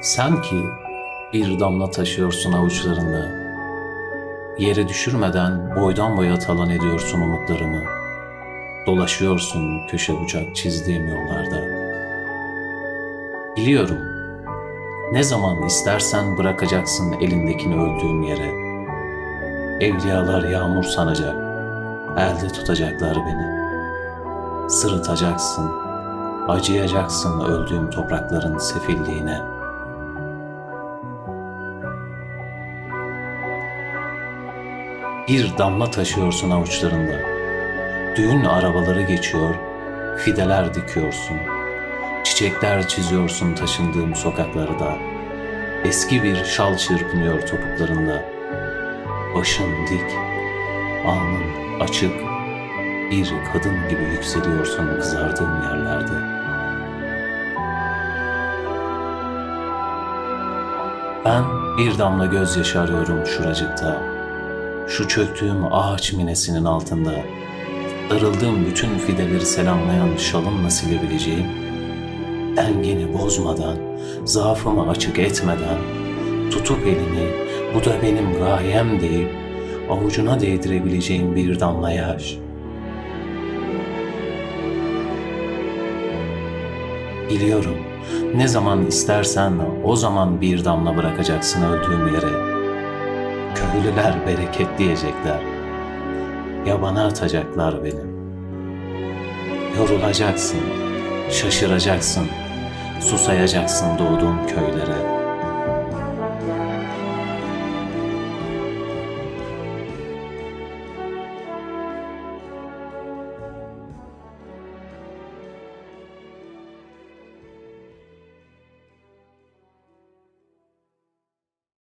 Sen ki bir damla taşıyorsun avuçlarında. Yere düşürmeden boydan boya talan ediyorsun umutlarımı. Dolaşıyorsun köşe bucak çizdiğim yollarda. Biliyorum. Ne zaman istersen bırakacaksın elindekini öldüğüm yere. Evliyalar yağmur sanacak. Elde tutacaklar beni. Sırıtacaksın. Acıyacaksın öldüğüm toprakların sefilliğine. Bir damla taşıyorsun avuçlarında. Düğün arabaları geçiyor, fideler dikiyorsun. Çiçekler çiziyorsun taşındığım sokaklarda. Eski bir şal çırpınıyor topuklarında. Başın dik, alnın açık. Bir kadın gibi yükseliyorsun kızardığım yerlerde. Ben bir damla gözyaşı arıyorum şuracıkta. Şu çöktüğüm ağaç minesinin altında. Darıldığım bütün fideleri selamlayan şalımla silebileceğim. Dengeni bozmadan, zaafımı açık etmeden, tutup elini, bu da benim gayem deyip, avucuna değdirebileceğim bir damla yaş. Biliyorum, ne zaman istersen o zaman bir damla bırakacaksın öldüğüm yere. Köylüler bereket diyecekler. Yabana atacaklar beni. Yorulacaksın, şaşıracaksın, susayacaksın doğduğun köylere.